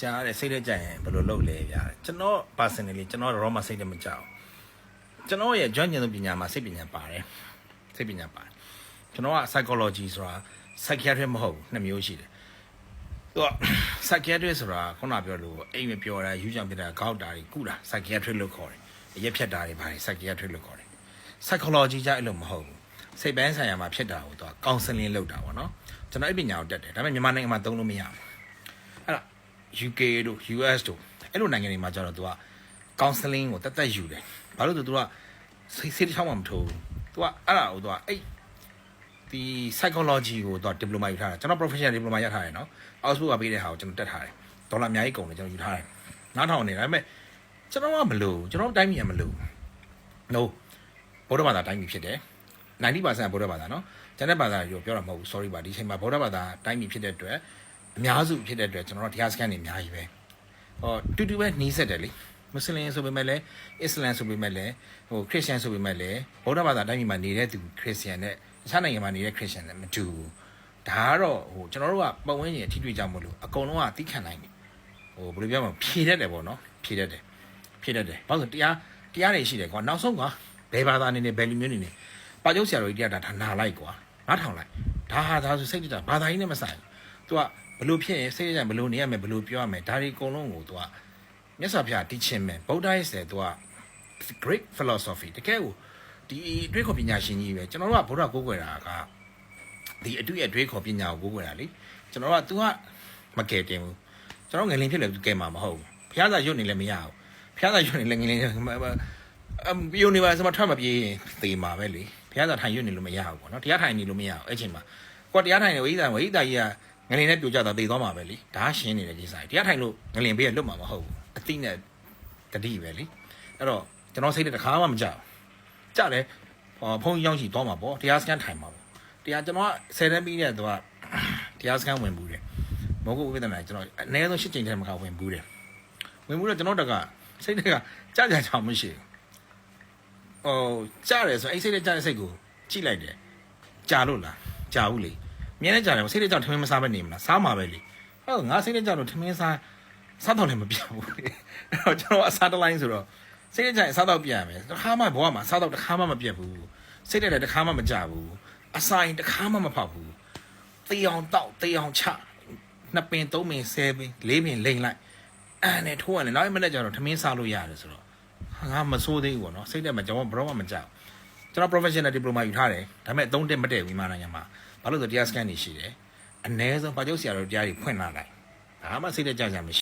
ဆရာတဲ့စိတ်လက်ကြရင်ဘယ်လိုလုပ်လဲဗျာကျွန်တော် personally ကျွန်တော်တော့မှစိတ်လက်မကြောက်ကျွန်တော်ရဲ့ကျွမ်းကျင်သောပညာမှာစိတ်ပညာပါတယ်စိတ်ပညာပါတယ်ကျွန်တော်က psychology ဆိုတာ psychiatric မဟုတ်ဘူးနှစ်မျိုးရှိတယ်သူက psychiatric ဆိုတာခုနပြောလို့အိမ်မပြောတာယူကြံပြတာကောက်တာတွေကုတာ psychiatric လို့ခေါ်တယ်အရက်ဖြတ်တာတွေပါတယ် psychiatric လို့ခေါ်တယ် psychology ကြအဲ့လိုမဟုတ်ဘူးစိတ်ပိုင်းဆိုင်ရာမှာဖြစ်တာကိုသူက counseling လုပ်တာပေါ့နော်ကျွန်တော်အဲ့ပညာကိုတက်တယ်ဒါပေမဲ့မြန်မာနိုင်ငံမှာသုံးလို့မရဘူးအဲ့ဒါ UK တို့ US တို့အဲ့လိုနိုင်ငံတွေမှာကျတော့သူက counseling ကိုတက်တက်ယူတယ်ဘာလို့လဲဆိုသူကစိတ်စိတ်တစ်ချောင်းမှမထိုးဘူးသူကအဲ့ဒါကိုသူကအဲ့ဒီ psychology ကိုသူက diploma ယူထားတာကျွန်တော် professional diploma ရထားတယ်နော် Oxford ကပေးတဲ့ဟာကိုကျွန်တော်တက်ထားတယ်ဒေါ်လာအများကြီးကုန်တယ်ကျွန်တော်ယူထားတယ်နားထောင်နေဒါပေမဲ့ကျွန်တော်ကမလို့ကျွန်တော်တိုင်းပြည်ကမလို့ no ဗုဒ္ဓဘာသာတိုင်းပြည်ဖြစ်တယ်90%ဗုဒ္ဓဘာသာနော်ကျန်တဲ့ဘာသာတွေပြောတာမဟုတ်ဘူး sorry ပါဒီချိန်မှာဗုဒ္ဓဘာသာတိုင်းပြည်ဖြစ်တဲ့အတွက် အများစုဖြစ်တဲ့အတွက်ကျွန်တော်တို့တရားစခန်းတွေအများကြီးပဲဟောတူတူပဲနှီးဆက်တယ်လေမွတ်စလင်ဆိုပေမဲ့လည်းအစ္စလမ်ဆိုပေမဲ့လည်းဟိုခရစ်ယာန်ဆိုပေမဲ့လည်းဗုဒ္ဓဘာသာတိုင်းပြည်မှာနေတဲ့သူခရစ်ယာန်နဲ့တခြားနိုင်ငံမှာနေတဲ့ခရစ်ယာန်နဲ့မတူဘူးဒါကတော့ဟိုကျွန်တော်တို့ကပတ်ဝန်းကျင်အထီးတွေ့ကြမလို့အကုန်လုံးကသိခံနိုင်တယ်ဟိုဘယ်လိုပြောမလဲဖြေတတ်တယ်ပေါ့နော်ဖြေတတ်တယ်ဖြေတတ်တယ်ဘာလို့လဲတရားတရားတွေရှိတယ်ကွာနောက်ဆုံးကွာဘယ်ဘာသာနေနေဘယ်လူမျိုးနေနေပါကျုပ်ဆရာတော်ကြီးတရားဒါဒါနာလိုက်ကွာနားထောင်လိုက်ဒါဟာဒါဆိုစိတ်ကြတာဘာသာကြီးနဲ့မဆိုင်ဘူး तू က ဘလို့ဖြစ်ရင်စိတ်ရကြဘလို့နေရမယ်ဘလို့ပြောရမယ်ဒါတွေအကုန်လုံးကိုသူကမြတ်စွာဘုရားတီးချင်းမယ်ဗုဒ္ဓရဲ့ဆယ်သူက great philosophy တကယ်ကိုဒီအတွေးခေါ်ပညာရှင်ကြီးပဲကျွန်တော်တို့ကဗုဒ္ဓကိုးကွယ်တာကဒီအတွေ့အတွေးခေါ်ပညာကိုကိုးကွယ်တာလေကျွန်တော်က तू ကမကယ်တင်ဘူးကျွန်တော်ငလင်ဖြစ်လဲ तू ကယ်မှာမဟုတ်ဘူးဘုရားသာရွတ်နေလည်းမရဘူးဘုရားသာရွတ်နေလည်းငလင်အမ်ယူနီဗာစမှာထွက်မပြေးရင်သေမှာပဲလေဘုရားသာထိုင်ရွတ်နေလို့မရဘူးပေါ့နော်တရားထိုင်နေလို့မရဘူးအဲ့ချိန်မှာကိုတရားထိုင်နေဝိဒါဝိဒါကြီးက ငလင်နဲ့ပြိုကြတာသေသွားမှာပဲလေဒါရှင်းနေတဲ့ကိစ္စကြီးတရားထိုင်လို့ငလင်ဘေးကလွတ်မှာမဟုတ်ဘူးအတိနဲ့တတိပဲလေအဲ့တော့ကျွန်တော်စိတ်နဲ့တခါမှမကြောက်ကြတယ်ဟောဖုန်းကြီးရောက်ရှိသွားမှာပေါ့တရားစကန်ထိုင်မှာပေါ့တရားကျွန်တော်က10တန်းပြီးတဲ့သူကတရားစကန်ဝင်ဘူးတယ်မဟုတ်ဘူးဝိသနာကျွန်တော်အနည်းဆုံး၈ချိန်ထဲမှာဝင်ဘူးတယ်ဝင်ဘူးတော့ကျွန်တော်တကစိတ်တွေကကြာကြာချောင်မရှိဘူးဟိုကြားတယ်ဆိုအဲ့စိတ်နဲ့ကြားတဲ့စိတ်ကိုကြည့်လိုက်တယ်ကြာလို့လားကြာဘူးလေ မြင်နေကြတယ်စိတ်နဲ့ကြောင့်ထမင်းမစားပဲနေမလားစားမှာပဲလေဟုတ်ငါစိတ်နဲ့ကြောင့်ထမင်းစားစားတော့လည်းမပြတ်ဘူးလေအဲ့တော့ကျွန်တော်အစားတလိုင်းဆိုတော့စိတ်နဲ့ကြောင့်စားတော့ပြရမယ်တစ်ခါမှဘဝမှာစားတော့တစ်ခါမှမပြတ်ဘူးစိတ်နဲ့လည်းတစ်ခါမှမကြဘူးအဆိုင်တစ်ခါမှမဖောက်ဘူးတေးအောင်တောက်တေးအောင်ချနှစ်ပင်သုံးပင်ဆယ်ပင်လေးပင်လိမ့်လိုက်အဲ့နဲ့ထိုးရတယ်နောက်一မိနစ်ကျတော့ထမင်းစားလို့ရတယ်ဆိုတော့ငါမစိုးသေးဘူးပေါ့နော်စိတ်နဲ့မကြောက်ဘရောမှမကြောက်ကျွန်တော် professional diploma ယူထားတယ်ဒါပေမဲ့3တက်မတည့်ဘူးမြန်မာနိုင်ငံမှာ ဘာလို့လဲဆိုတရား scan နေရှိတယ်အ ਨੇ ဆုံးပါကျုပ်ဆရာတော်တရားကြီးဖွင့်လာလိုက်ဒါမှစိတ်နဲ့ကြောက်ကြမရှိ